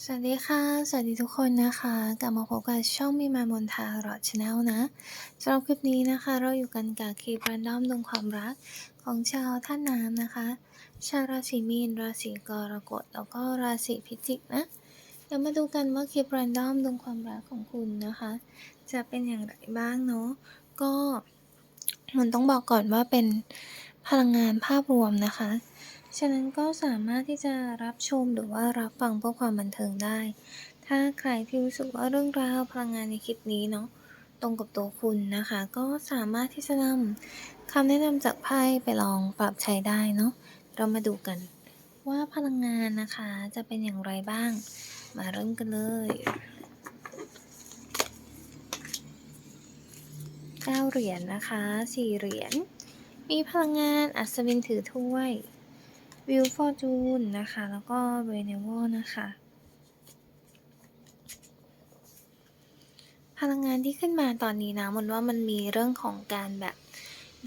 สวัสดีค่ะ สวัสดีทุกคนนะคะ กลับมาพบกับช่องมีมามนทารอดชาแนลนะสำหรับคลิปนี้นะคะ เราอยู่กันกับคลิปรันดอมดวงความรักของชาวท่านน้ำนะคะ ชาวราศีมีน ราศีกรกฎ แล้วก็ราศีพิจิกนะ เดี๋ยวมาดูกันว่าคลิปรันดอมดวงความรักของคุณนะคะ จะเป็นอย่างไรบ้างเนาะ ก็มันต้องบอกก่อนว่าเป็นพลังงานภาพรวมนะคะ ฉะนั้นก็สามารถที่จะรับชมหรือว่ารับฟังเพื่อความบันเทิงได้ ถ้าใครที่รู้สึกว่าเรื่องราวพลังงานในคลิปนี้เนาะตรงกับตัวคุณนะคะ ก็สามารถที่จะนำคำแนะนำจากไพ่ไปลองปรับใช้ได้เนาะเรามาดูกันว่าพลังงานนะคะจะเป็นอย่างไรบ้าง มาเริ่มกันเลยเก้าเหรียญนะคะสี่เหรียญ มีพลังงานอัศวินถือถ้วย วิวฟอร์จูนนะคะ แล้วก็เรเนวนะคะ พลังงานที่ขึ้นมาตอนนี้นะมันว่ามันมีเรื่องของการแบบ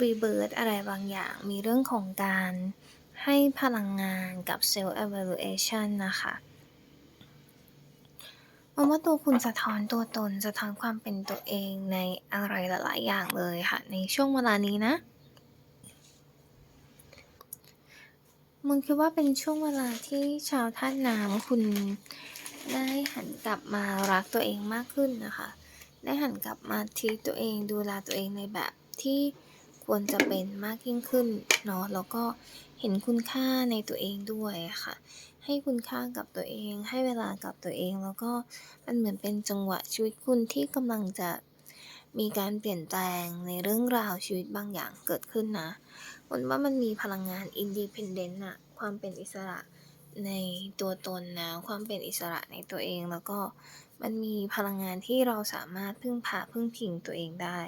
รีเบิร์อะไรบางอย่าง มีเรื่องของการให้พลังงานกับเซลล์ evaluation นะคะมันว่าตัวคุณสะท้อนตัวตน สะท้อนความเป็นตัวเองในอะไรหลาย ๆ อย่างเลยค่ะ ในช่วงเวลานี้นะ มึงคิดว่าเป็นช่วงเวลาที่ชาวท่าน้ำคุณได้หันกลับมารักตัวเองมากขึ้นนะคะ ได้หันกลับมาทีตัวเองดูแลตัวเองในแบบที่ควรจะเป็นมากยิ่งขึ้นเนาะแล้วก็เห็นคุณค่าในตัวเองด้วยค่ะ ให้คุณค่ากับตัวเอง ให้เวลากับตัวเอง แล้วก็มันเหมือนเป็นจังหวะชีวิตคุณที่กำลังจะมีการเปลี่ยนแปลงในเรื่องราวชีวิตบางอย่างเกิดขึ้นนะ นว่ามันมีพลังงานอินดีพ n เดนต์อะความเป็นอิสระในตัวตนนะ ความเป็นอิสระในตัวเอง แล้วก็มันมีพลังงานที่เราสามารถพึ่งพาพึ่งพิงตัวเองได้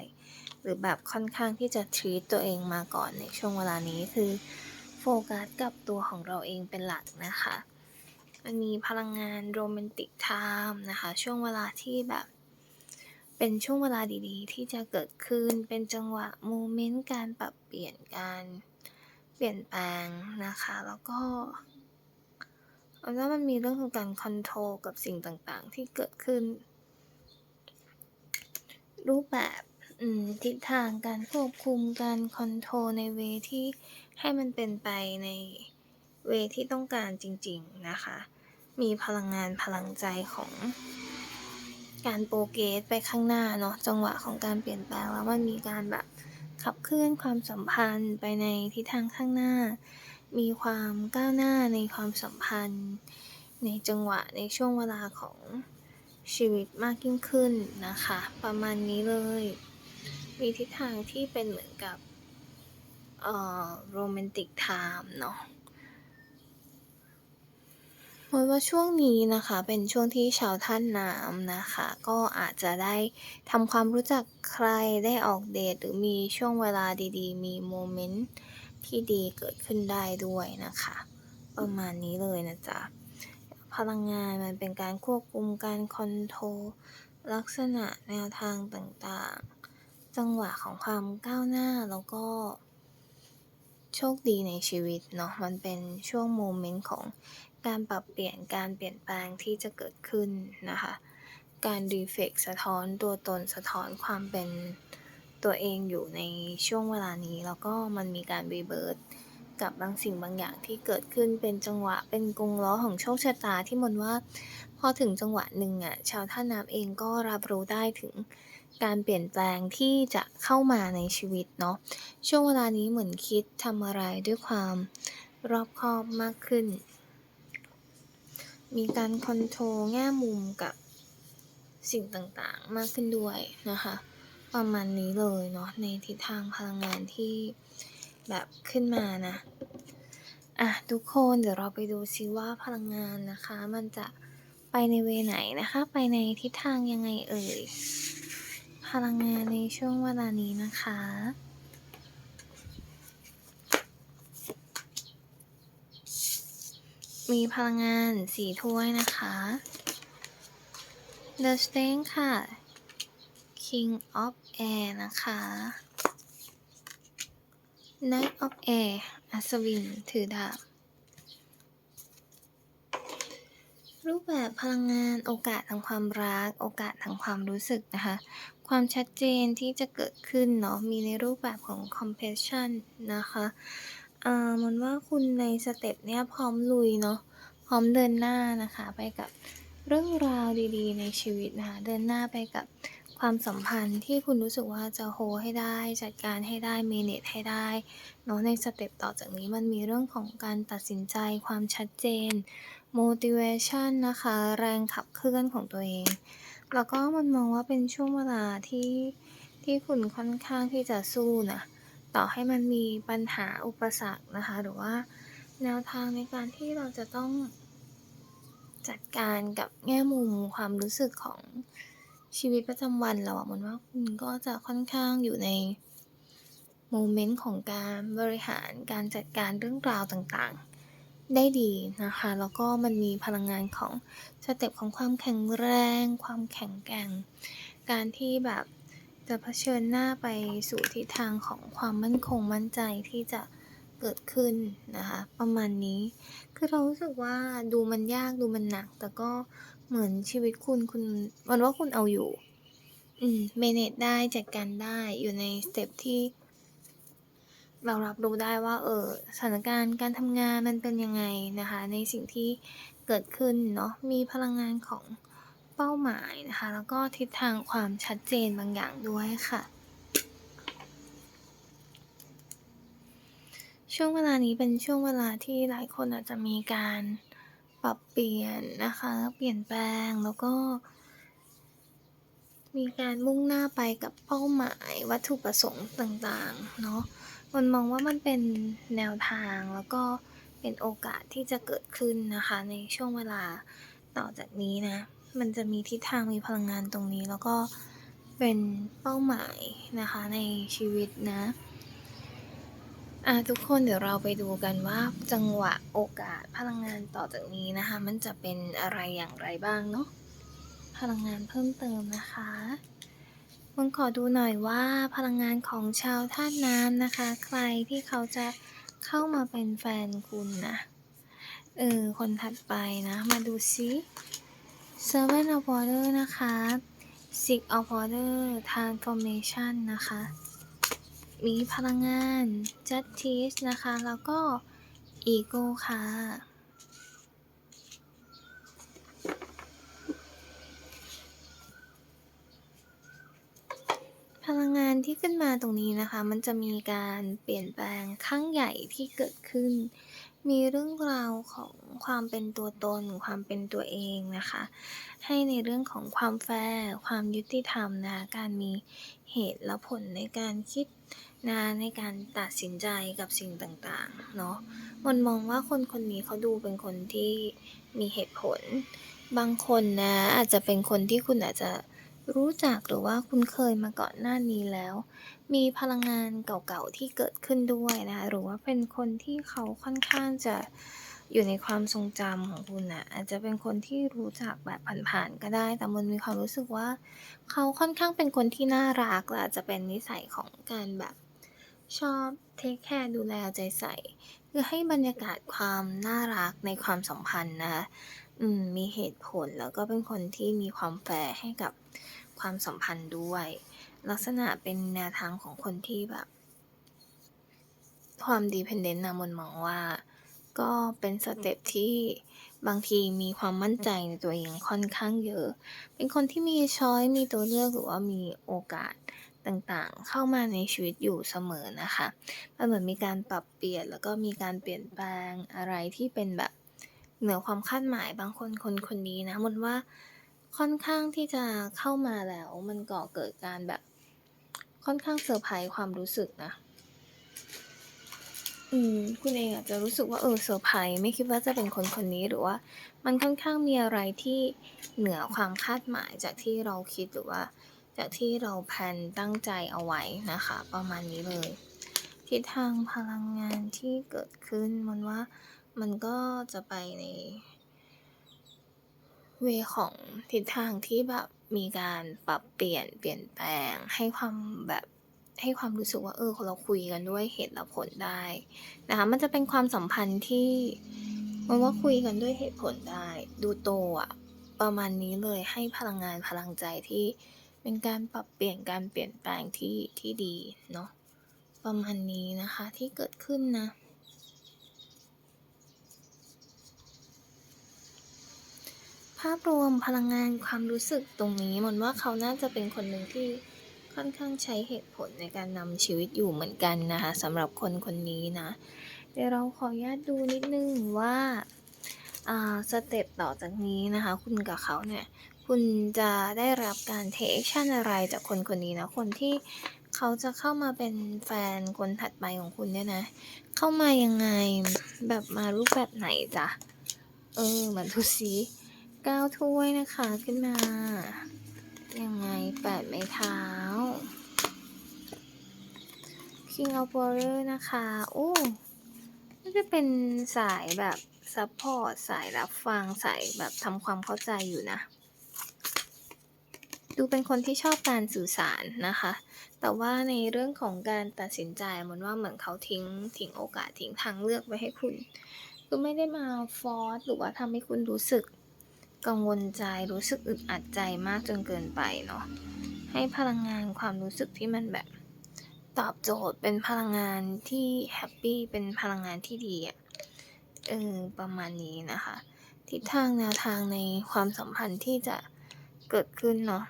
หรือแบบค่อนข้างที่จะทรีตตัวเองมาก่อนในช่วงเวลานี้คือโฟกัสกับตัวของเราเองเป็นหลักนะคะ มันมีพลังงานโรแมนติกไทม์นะคะ ช่วงเวลาที่แบบ เป็นช่วงเวลาดีๆ ที่จะเกิดขึ้น เป็นจังหวะโมเมนต์การปรับเปลี่ยนการเปลี่ยนแปลงนะคะ แล้วก็แล้วมันมีเรื่องของการคอนโทรลกับสิ่งต่างๆ ที่เกิดขึ้น รูปแบบทิศทางการควบคุมการคอนโทรลในเวที่ให้มันเป็นไปในเวที่ต้องการจริง ๆ นะคะ มีพลังงานพลังใจของ การโปรเกสไปข้างหน้าเนาะจังหวะของการเปลี่ยนแปลงแล้วมันมีการแบบขับเคลื่อนความสัมพันธ์ไปในทิศทางข้างหน้า มีความก้าวหน้าในความสัมพันธ์ ในจังหวะในช่วงเวลาของชีวิตมากยิ่งขึ้นนะคะ ประมาณนี้เลย มีทิศทางที่เป็นเหมือนกับเอ่อโรแมนติกไทม์เนาะ เพราะว่าช่วงนี้นะคะ เป็นช่วงที่ชาวท่านน้ำนะคะ ก็อาจจะได้ทำความรู้จักใครได้ออกเดทหรือมีช่วงเวลาดีๆ มีโมเมนต์ที่ดีเกิดขึ้นได้ด้วยนะคะ ประมาณนี้เลยนะจ๊ะ พลังงานมันเป็นการควบคุมการคอนโทรลลักษณะแนวทางต่างๆ จังหวะของความก้าวหน้าแล้วก็โชคดีในชีวิตเนาะมันเป็นช่วงโมเมนต์ของ การปรับเปลี่ยนการเปลี่ยนแปลงที่จะเกิดขึ้นนะคะ การรีเฟกสะท้อนตัวตนสะท้อนความเป็นตัวเองอยู่ในช่วงเวลานี้ แล้วก็มันมีการรีเบิร์ตกับบางสิ่งบางอย่างที่เกิดขึ้นเป็นจังหวะเป็นกงล้อของโชคชะตาที่มนว่า พอถึงจังหวะหนึ่งอะชาวท่าน้ำเองก็รับรู้ได้ถึงการเปลี่ยนแปลงที่จะเข้ามาในชีวิตเนาะช่วงเวลานี้เหมือนคิดทำอะไรด้วยความรอบคอบมากขึ้น มีการคอนโทรลแง่มุมกับสิ่งต่างๆ มากขึ้นด้วยนะคะ ประมาณนี้เลยเนาะในทิศทางพลังงานที่แบบขึ้นมานะอะทุกคนเดี๋ยวเราไปดูซิว่าพลังงานนะคะ มันจะไปในเวไหนนะคะ ไปในทิศทางยังไงเอ่ยพลังงานในช่วงเวลานี้นะคะ มีพลังงานสีถ้วยนะคะ The Strength ค่ะ King of Air นะคะ Knight of Air อัศวิน ถือดาบ รูปแบบพลังงานโอกาสทางความรัก โอกาสทางความรู้สึกนะคะ ความชัดเจนที่จะเกิดขึ้นเนาะ มีในรูปแบบของ compassion นะคะ อ่ามันว่าคุณในสเต็ปเนี้ยพร้อมลุยเนาะพร้อมเดินหน้านะคะ ไปกับเรื่องราวดีๆ ในชีวิตนะคะ เดินหน้าไปกับความสัมพันธ์ที่คุณรู้สึกว่าจะโฮให้ได้จัดการให้ได้ manage ให้ได้เนาะในสเต็ปต่อจากนี้มันมีเรื่องของการตัดสินใจความชัดเจน motivation นะคะ แรงขับเคลื่อนของตัวเอง แล้วก็มันมองว่าเป็นช่วงเวลาที่ที่คุณค่อนข้างที่จะสู้นะ ต่อให้มันมีปัญหาอุปสรรคนะคะ หรือว่าแนวทางในการที่เราจะต้องจัดการกับแง่มุมความรู้สึกของชีวิตประจำวันเราอะมันว่าคุณก็จะค่อนข้างอยู่ในโมเมนต์ของการบริหารการจัดการเรื่องราวต่างๆ ได้ดีนะคะ แล้วก็มันมีพลังงานของสเต็ปของความแข็งแรง ความแข็งแกร่ง การที่แบบ จะเผชิญหน้าไปสู่ทิศทางของความมั่นคงมั่นใจที่จะเกิดขึ้นนะคะประมาณนี้คือเรารู้สึกว่าดูมันยากดูมันหนัก แต่ก็เหมือนชีวิตคุณคุณมันว่าคุณเอาอยู่อืม manage ได้จัดการได้อยู่ในสเต็ปที่เรารับรู้ได้ว่าเออสถานการณ์การทำงานมันเป็นยังไงนะคะ ในสิ่งที่เกิดขึ้นเนาะมีพลังงานของ เป้าหมายนะคะ แล้วก็ทิศทางความชัดเจนบางอย่างด้วยค่ะ ช่วงเวลานี้เป็นช่วงเวลาที่หลายคนอาจจะมีการปรับเปลี่ยนนะคะ เปลี่ยนแปลงแล้วก็ มีการมุ่งหน้าไปกับเป้าหมายวัตถุประสงค์ต่างๆ เนาะมันมองว่ามันเป็นแนวทางแล้วก็เป็นโอกาสที่จะเกิดขึ้นนะคะ ในช่วงเวลาต่อจากนี้นะ มันจะมีทิศทางมีพลังงานตรงนี้ แล้วก็เป็นเป้าหมายนะคะในชีวิตนะอ่าทุกคนเดี๋ยวเราไปดูกันว่าจังหวะโอกาสพลังงานต่อจากนี้นะคะ มันจะเป็นอะไรอย่างไรบ้างเนาะพลังงานเพิ่มเติมนะคะมันขอดูหน่อยว่าพลังงานของชาวธาตุน้ำนะคะ ใครที่เขาจะเข้ามาเป็นแฟนคุณนะเออคนถัดไปนะ มาดูซิ Seven of Water นะคะ Six of Water Transformation นะคะ มีพลังงาน Justice นะคะ แล้วก็ Ego ค่ะพลังงานที่ขึ้นมาตรงนี้นะคะ มันจะมีการเปลี่ยนแปลงครั้งใหญ่ที่เกิดขึ้น มีเรื่องราวของความเป็นตัวตน ความเป็นตัวเองนะคะ ให้ในเรื่องของความแฟร์ความยุติธรรมนะการมีเหตุและผลในการคิดนะในการตัดสินใจกับสิ่งต่างๆเนาะมันมองว่าคนคนนี้เขาดูเป็นคนที่มีเหตุผล บางคนนะอาจจะเป็นคนที่คุณอาจจะ รู้จักหรือว่าคุ้นเคยมาก่อนหน้านี้แล้ว มีพลังงานเก่าๆที่เกิดขึ้นด้วยนะคะหรือว่าเป็นคนที่เขาค่อนข้างจะอยู่ในความทรงจำของคุณน่ะอาจจะเป็นคนที่รู้จักแบบผ่านๆก็ได้ แต่มันมีความรู้สึกว่า เขาค่อนข้างเป็นคนที่น่ารักและอาจจะเป็นนิสัยของการแบบชอบเทกแคร์ดูแลใจใส่ คือให้บรรยากาศความน่ารักในความสัมพันธ์นะ อืม มีเหตุผลแล้วก็เป็นคนที่มีความแฟร์ให้กับความสัมพันธ์ด้วย ลักษณะเป็นแนวทางของคนที่แบบ ความ dependent น่ะมนมองว่า ก็เป็นสเต็ปที่บางทีมีความมั่นใจในตัวเองค่อนข้างเยอะ เป็นคนที่มีช้อยมีตัวเลือกหรือว่ามีโอกาสต่างๆ เข้ามาในชีวิตอยู่เสมอนะคะ มันเหมือนมีการปรับเปลี่ยนแล้วก็มีการเปลี่ยนแปลงอะไรที่เป็นแบบ เหนือความคาดหมายบางคนคนคนนี้นะมันว่าค่อนข้างที่จะเข้ามาแล้ว มันก่อเกิดการแบบค่อนข้างเซอร์ไพรส์ความรู้สึกนะ อืม คุณเองอาจจะรู้สึกว่าเออเซอร์ไพรส์ไม่คิดว่าจะเป็นคนคนนี้หรือว่า มันค่อนข้างมีอะไรที่เหนือความคาดหมายจากที่เราคิดหรือว่า จากที่เราแพลนตั้งใจเอาไว้นะคะ ประมาณนี้เลยทิศทางพลังงานที่เกิดขึ้นมันว่า มันก็จะไปในเวของทิศทางที่แบบมีการปรับเปลี่ยนเปลี่ยนแปลง ให้ความแบบให้ความรู้สึกว่าเออเราคุยกันด้วยเหตุและผลได้นะคะมันจะเป็นความสัมพันธ์ที่มันว่าคุยกันด้วยเหตุผลได้ ดูโตอะประมาณนี้เลยให้พลังงานพลังใจที่เป็นการปรับเปลี่ยนการเปลี่ยนแปลงที่ที่ดีเนาะประมาณนี้นะคะที่เกิดขึ้นนะ ภาพรวมพลังงานความรู้สึกตรงนี้มันว่าเขาน่าจะเป็นคนหนึ่งที่ค่อนข้างใช้เหตุผลในการนำชีวิตอยู่เหมือนกันนะคะสำหรับคนคนนี้นะ เดี๋ยวเราขออนุญาตดูนิดนึงว่าสเต็ปต่อจากนี้นะคะ คุณกับเขาเนี่ย คุณจะได้รับการเทคชั่นอะไรจากคนคนนี้นะ คนที่เขาจะเข้ามาเป็นแฟนคนถัดไปของคุณเนี่ยนะ เข้ามายังไงแบบมารูปแบบไหนจ๊ะเออเหมือนทุ สีก้าถ้วยนะคะขึ้นมา ยังไงแปดไม้เท้า King of Warrior นะคะโอ้น่าจะเป็นสายแบบซัพพอร์ตสายรับฟังสายแบบทำความเข้าใจอยู่นะ ดูเป็นคนที่ชอบการสื่อสารนะคะ แต่ว่าในเรื่องของการตัดสินใจมันว่าเหมือนเขาทิ้งทิ้งโอกาสทิ้งทางเลือกไว้ให้คุณ คือไม่ได้มาฟอร์สหรือว่าทำให้คุณรู้สึก กังวลใจรู้สึกอึดอัดใจมากจนเกินไปเนาะให้พลังงานความรู้สึกที่มันแบบ ตอบโจทย์เป็นพลังงานที่แฮปปี้เป็นพลังงานที่ดีอะเออประมาณนี้นะคะ ทิศทางแนวทางในความสัมพันธ์ที่จะเกิดขึ้นเนาะ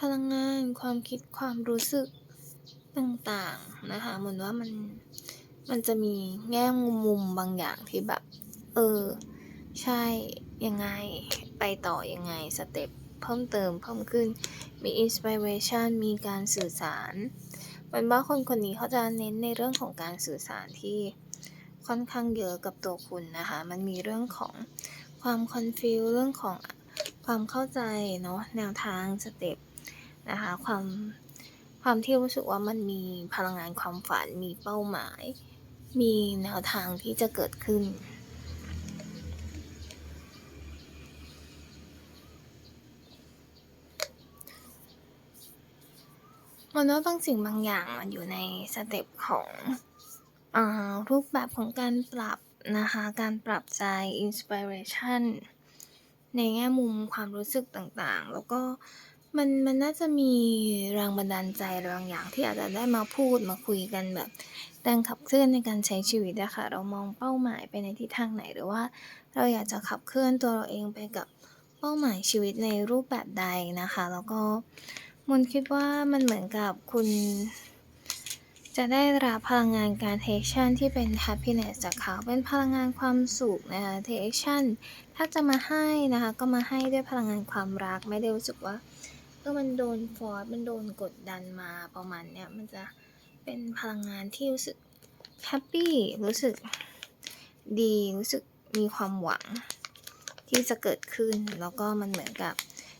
พลังงานความคิดความรู้สึกต่างๆนะคะเหมือนว่ามันมันจะมีแง่มุมมุมบางอย่างที่แบบ เออ ใช่ยังไงไปต่อยังไงสเต็ปเพิ่มเติมเพิ่มขึ้นมีอินสปิเรชันมีการสื่อสารเป็นว่าคนคนนี้เขาจะเน้นในเรื่องของการสื่อสารที่ค่อนข้างเยอะกับตัวคุณนะคะ มันมีเรื่องของความคอนฟิวเรื่องของความเข้าใจเนาะแนวทางสเต็ปนะคะความความที่รู้สึกว่ามันมีพลังงานความฝันมีเป้าหมาย มีแนวทางที่จะเกิดขึ้น มันว่าบางสิ่งบางอย่างมันอยู่ในสเต็ปของอรูปแบบของการปรับนะคะ การปรับใจอินสปิเรชันในแง่มุมความรู้สึกต่างๆ แล้วก็มันมันน่าจะมีแรงบันดาลใจบางอย่างที่อาจจะได้มาพูดมาคุยกันแบบแรงขับเคลื่อนในการใช้ชีวิตอะคะเรามองเป้าหมายไปในทิศทางไหนหรือว่า เราอยากจะขับเคลื่อนตัวเราเองไปกับเป้าหมายชีวิตในรูปแบบใดนะคะ แล้วก็ มนคิดว่ามันเหมือนกับคุณ จะได้รับพลังงานการเทคชั่นที่เป็น happiness จากเขาเป็นพลังงานความสุขนะคะเทคชั่นถ้าจะมาให้นะคะ ก็มาให้ด้วยพลังงานความรักไม่ได้รู้สึกว่าเออมันโดนฟอร์สมันโดนกดดันมาประมาณเนี้ยมันจะเป็นพลังงานที่รู้สึกแฮปปี้รู้สึกดีรู้สึกมีความหวังที่จะเกิดขึ้น แล้วก็มันเหมือนกับ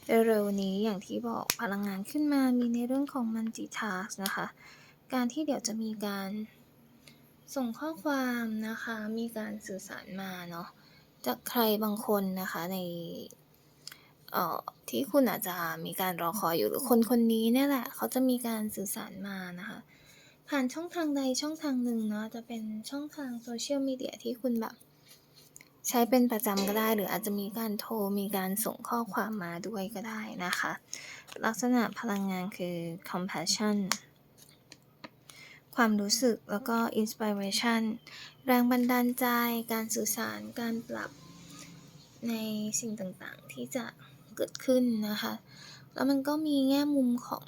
เร็วๆนี้อย่างที่บอกพลังงานขึ้นมามีในเรื่องของ multitask นะคะ การที่เดี๋ยวจะมีการส่งข้อความนะคะ มีการสื่อสารมาเนาะจากใครบางคนนะคะในเอ่อที่คุณอาจจะมีการรอคอยอยู่หรือคนคนนี้เนี่ยแหละ เขาจะมีการสื่อสารมานะคะ ผ่านช่องทางใดช่องทางหนึ่งเนาะจะเป็นช่องทางโซเชียลมีเดียที่คุณแบบ ใช้เป็นประจำก็ได้ หรืออาจจะมีการโทรมีการส่งข้อความมาด้วยก็ได้นะคะ ลักษณะพลังงานคือ compassion ความรู้สึกแล้วก็ inspiration แรงบันดาลใจ การสื่อสาร การปรับในสิ่งต่างๆ ที่จะเกิดขึ้นนะคะ แล้วมันก็มีแง่มุมของ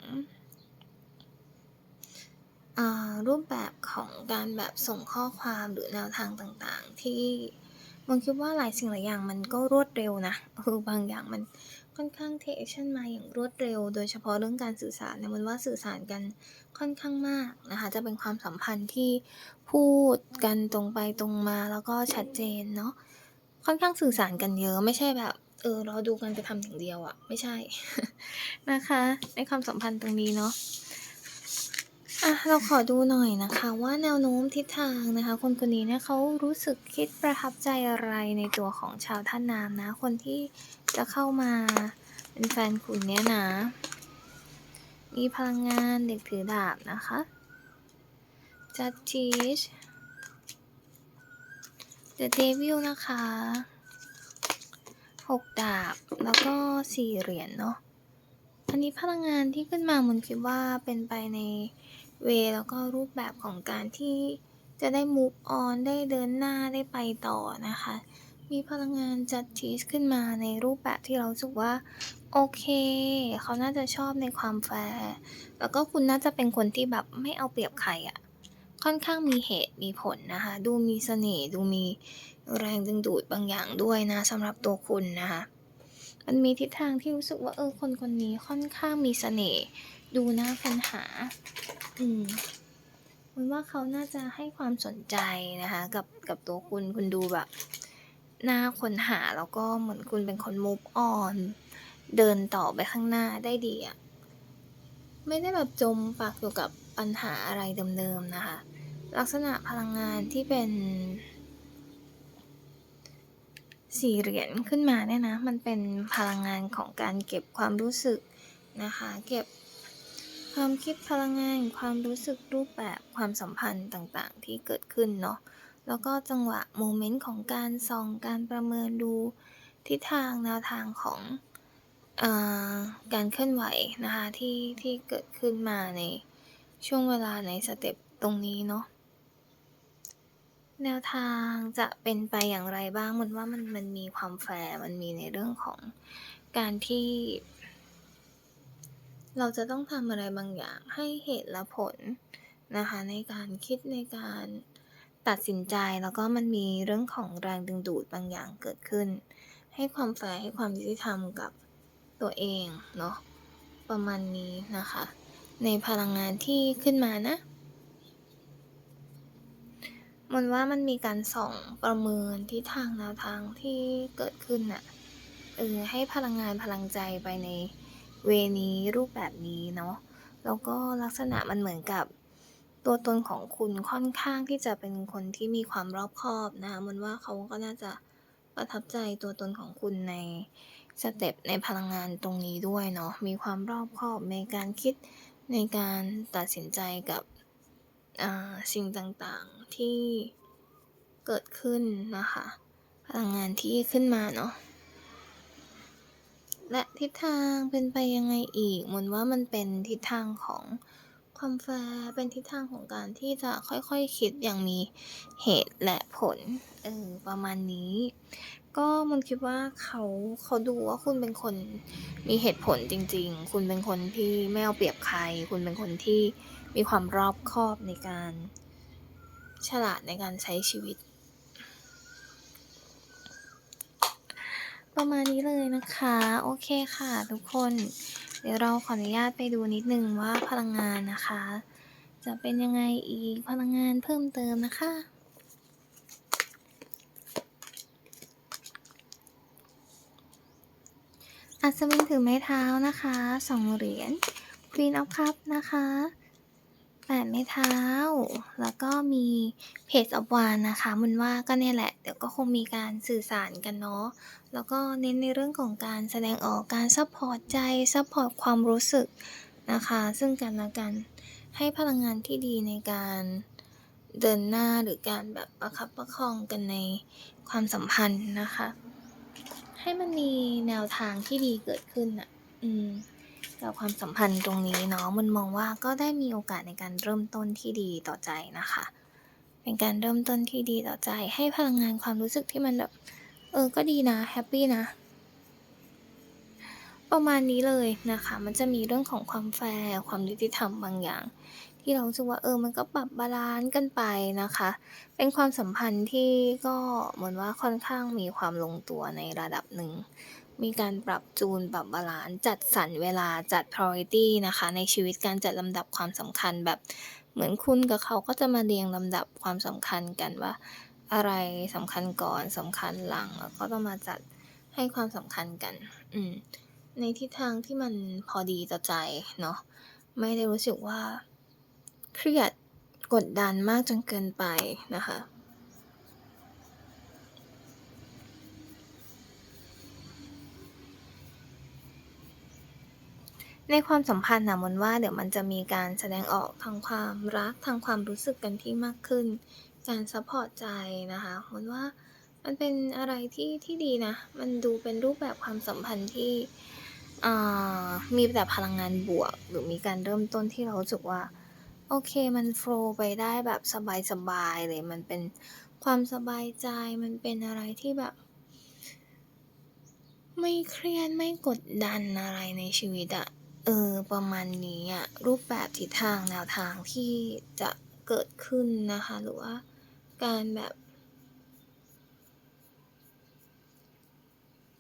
อรูปแบบของการแบบส่งข้อความหรือแนวทางต่างๆ ที่ มันคิดว่าหลายสิ่งหลายอย่างมันก็รวดเร็วนะคือบางอย่างมันค่อนข้างเทคชั่นมาอย่างรวดเร็ว โดยเฉพาะเรื่องการสื่อสารนี่ยมันว่าสื่อสารกันค่อนข้างมากนะคะจะเป็นความสัมพันธ์ที่พูดกันตรงไปตรงมาแล้วก็ชัดเจนเนาะค่อนข้างสื่อสารกันเยอะไม่ใช่แบบเออเราดูกันจะทำอย่างเดียวอะไม่ใช่นะคะ ในความสัมพันธ์ตรงนี้เนาะ อะเราขอดูหน่อยนะคะว่าแนวโน้มทิศทางนะคะ คนคนนี้เนี่ยเขารู้สึกคิดประทับใจอะไรในตัวของชาวท่านน้ำนะ คนที่จะเข้ามาเป็นแฟนคุณเนี่ยนะ มีพลังงานเด็กถือดาบนะคะ จัดทีช The Devil นะคะหกดาบ แล้วก็สี่เหรียญเนาะ อันนี้พลังงานที่ขึ้นมามุนคิดว่าเป็นไปใน เวแล้วก็รูปแบบของการที่จะได้ move on ได้เดินหน้าได้ไปต่อนะคะ มีพลังงานจัดทีสขึ้นมาในรูปแบบที่เราสึกว่า โอเค เขาน่าจะชอบในความแฟร์แล้วก็คุณน่าจะเป็นคนที่แบบไม่เอาเปรียบใครอะค่อนข้างมีเหตุมีผลนะคะ ดูมีเสน่ห์ดูมีแรงดึงดูดบางอย่างด้วยนะสำหรับตัวคุณนะคะ มันมีทิศทางที่รู้สึกว่าเออคนคนนี้ค่อนข้างมีเสน่ห์ ดูน่าค้นหา อืมมันว่าเขาน่าจะให้ความสนใจนะคะ กับกับตัวคุณคุณดูแบบหน่าค้นหาแล้วก็เหมือนคุณเป็นคน move on เดินต่อไปข้างหน้าได้ดีอะไม่ได้แบบจมปักอยู่กับปัญหาอะไรเดิมๆนะคะ ลักษณะพลังงานที่เป็นสี่เหรียญขึ้นมาเนี่ยนะ มันเป็นพลังงานของการเก็บความรู้สึกนะคะ เก็บ ความคิดพลังงาน ความรู้สึกรูปแบบความสัมพันธ์ต่างๆ ที่เกิดขึ้นเนาะแล้วก็จังหวะโมเมนต์ของการส่องการประเมินดูทิศทางแนวทางของอการเคลื่อนไหวนะคะที่ที่เกิดขึ้นมาในช่วงเวลาในสเต็ปตรงนี้เนาะแนวทางจะเป็นไปอย่างไรบ้างมันว่ามันมันมีความแฟร์มันมีในเรื่องของการที่ เราจะต้องทำอะไรบางอย่างให้เหตุและผลนะคะในการคิดในการตัดสินใจแล้วก็มันมีเรื่องของแรงดึงดูดบางอย่างเกิดขึ้น ให้ความแฟร์ให้ความยุติธรรมกับตัวเองเนาะประมาณนี้นะคะ ในพลังงานที่ขึ้นมานะมันว่ามันมีการส่องประเมินทิศทางแนวทางที่เกิดขึ้นน่ะเออให้พลังงานพลังใจไปใน เวนี้รูปแบบนี้เนาะแล้วก็ลักษณะมันเหมือนกับตัวตนของคุณค่อนข้างที่จะเป็นคนที่มีความรอบคอบนะคะมันว่าเขาก็น่าจะประทับใจตัวตนของคุณในสเต็ปในพลังงานตรงนี้ด้วยเนาะมีความรอบคอบในการคิดในการตัดสินใจกับสิ่งต่างๆที่เกิดขึ้นนะคะ พลังงานที่ขึ้นมาเนาะ และทิศทางเป็นไปยังไงอีกมนว่ามันเป็นทิศทางของความแฟร์เป็นทิศทางของการที่จะค่อยๆคคิดอย่างมีเหตุและผลเออประมาณนี้ ก็มันคิดว่าเขาเขาดูว่าคุณเป็นคนมีเหตุผลจริง ๆ คุณเป็นคนที่ไม่เอาเปรียบใคร คุณเป็นคนที่มีความรอบคอบในการฉลาดในการใช้ชีวิต ประมาณนี้เลยนะคะ โอเคค่ะทุกคน เดี๋ยวเราขออนุญาตไปดูนิดนึงว่าพลังงานนะคะ จะเป็นยังไงอีกพลังงานเพิ่มเติมนะคะอัศวินถือไม้เท้านะคะสองเหรียญ Queen of Cup นะคะ แปดไม้เท้า แล้วก็มี Page of Wands นะคะมันว่าก็เนี่ยแหละ เดี๋ยวก็คงมีการสื่อสารกันเนาะ แล้วก็เน้นในเรื่องของการแสดงออกการซัพพอร์ตใจซัพพอร์ตความรู้สึกนะคะ ซึ่งกันและกันให้พลังงานที่ดีในการเดินหน้าหรือการแบบประคับประคองกันในความสัมพันธ์นะคะ ให้มันมีแนวทางที่ดีเกิดขึ้นอะ อืม กับความสัมพันธ์ตรงนี้เนาะมันมองว่าก็ได้มีโอกาสในการเริ่มต้นที่ดีต่อใจนะคะ เป็นการเริ่มต้นที่ดีต่อใจ ให้พลังงานความรู้สึกที่มันแบบเออก็ดีนะแฮปปี้นะประมาณนี้เลยนะคะ มันจะมีเรื่องของความแฟร์ความยุติธรรมบางอย่าง ที่เราสึกว่าเออ มันก็ปรับบาลานซ์กันไปนะคะ เป็นความสัมพันธ์ที่ก็เหมือนว่าค่อนข้างมีความลงตัวในระดับหนึ่ง มีการปรับจูนปรับบาลานซ์จัดสรรเวลาจัด priority นะคะ ในชีวิตการจัดลำดับความสำคัญแบบเหมือนคุณกับเขาก็จะมาเรียงลำดับความสำคัญกันว่า อะไรสำคัญก่อนสำคัญหลังแล้วก็ต้องมาจัดให้ความสำคัญกัน อืมในทิศทางที่มันพอดีต่อใจเนาะไม่ได้รู้สึกว่า เครียดกดดันมากจนเกินไปนะคะ ในความสัมพันธ์นะมนว่าเดี๋ยวมันจะมีการแสดงออกทางความรักทางความรู้สึกกันที่มากขึ้น การซัพพอร์ตใจนะคะมนว่ามันเป็นอะไรที่ที่ดีนะ มันดูเป็นรูปแบบความสัมพันธ์ที่มีแต่พลังงานบวก หรือมีการเริ่มต้นที่เราสึกว่า โอเคมันโฟล์ไปได้แบบสบายๆเลยมันเป็นความสบายใจ มันเป็นอะไรที่แบบ ไม่เครียดไม่กดดันอะไรในชีวิตอะ เออประมาณนี้อะรูปแบบทิศทางแนวทางที่จะเกิดขึ้นนะคะ หรือว่าการแบบ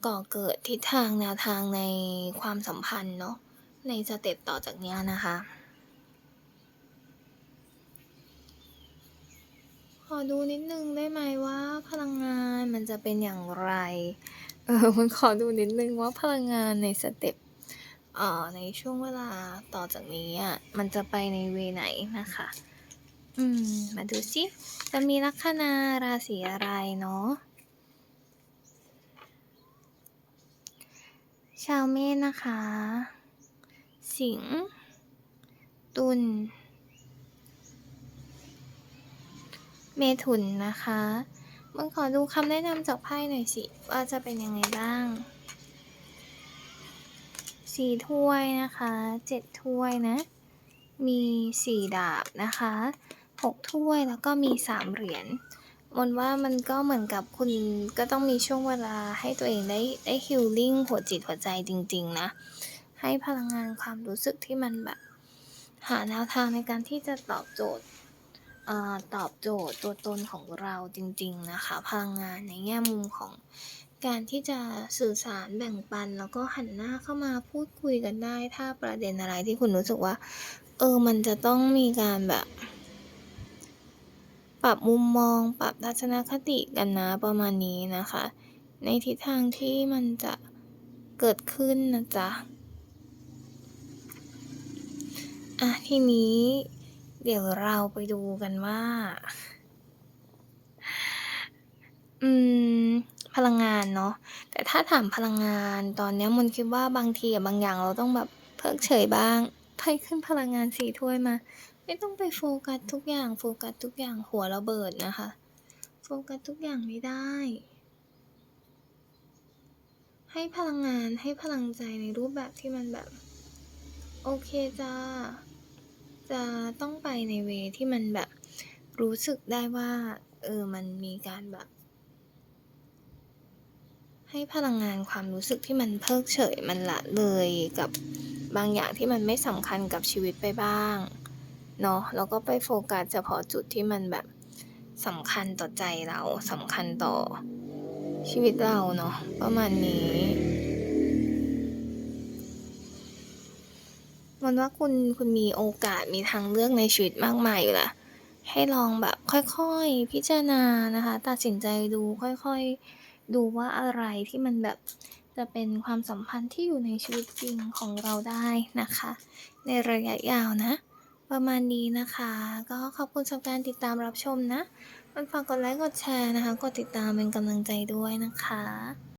ก่อเกิดทิศทางแนวทางในความสัมพันธ์เนาะในสเต็ปต่อจากเนี้ยนะคะ ขอดูนิดนึงได้ไหมว่าพลังงานมันจะเป็นอย่างไร?เออมันขอดูนิดนึงว่าพลังงานในสเต็ป เอ่อในช่วงเวลาต่อจากนี้อะมันจะไปในเวไหนนะคะ อืม มาดูซิจะมีลัคนาราศีอะไรเนาะ?ชาวเมษนะคะ สิงห์ตุลเมถุนนะคะมันขอดูคำแนะนำจากไพ่หน่อยสิ ว่าจะเป็นยังไงบ้าง? 4ถ้วยนะคะ7ถ้วยนะ มี4ดาบนะคะ6ถ้วยแล้วก็มี3เหรียญมนว่ามันก็เหมือนกับคุณก็ต้องมีช่วงเวลาให้ตัวเองได้ได้ healing หัวจิตหัวใจจริง ๆ นะ ให้พลังงานความรู้สึกที่มันแบบ หาแนวทางในการที่จะตอบโจทย์อ่าตอบโจทย์ตัวตนของเราจริง ๆ นะคะ พลังงานในแง่มุมของ การที่จะสื่อสารแบ่งปัน แล้วก็หันหน้าเข้ามาพูดคุยกันได้ ถ้าประเด็นอะไรที่คุณรู้สึกว่า เออ มันจะต้องมีการแบบ ปรับมุมมอง ปรับทัศนคติกันนะประมาณนี้นะคะ ในทิศทางที่มันจะเกิดขึ้นนะจ๊ะอะทีนี้เดี๋ยวเราไปดูกันว่า อืม พลังงานเนาะแต่ถ้าถามพลังงานตอนนี้มนคิดว่าบางทีอะบางอย่างเราต้องแบบเพิกเฉยบ้างไพ่ขึ้นพลังงาน4ถ้วยมา ไม่ต้องไปโฟกัสทุกอย่างโฟกัสทุกอย่างหัวระเบิดนะคะ โฟกัสทุกอย่างไม่ได้ ให้พลังงานให้พลังใจในรูปแบบที่มันแบบ โอเคจ้ะจะต้องไปในเวที่มันแบบรู้สึกได้ว่า เออมันมีการแบบ ให้พลังงานความรู้สึกที่มันเพิกเฉยมันละเลยกับบางอย่างที่มันไม่สำคัญกับชีวิตไปบ้างเนาะแล้วก็ไปโฟกัสเฉพาะจุดที่มันแบบสำคัญต่อใจเราสำคัญต่อชีวิตเราเนาะประมาณนี้มันว่าคุณคุณมีโอกาสมีทางเลือกในชีวิตมากมายอยู่แหละให้ลองแบบค่อยๆพิจารณานะคะ ตัดสินใจดูค่อยๆ ดูว่าอะไรที่มันแบบจะเป็นความสัมพันธ์ที่อยู่ในชีวิตจริงของเราได้นะคะ ในระยะยาวนะ ประมาณนี้นะคะ ก็ขอบคุณสำหรับการติดตามรับชมนะมันฝากกดไลค์กดแชร์นะคะ กดติดตามเป็นกำลังใจด้วยนะคะ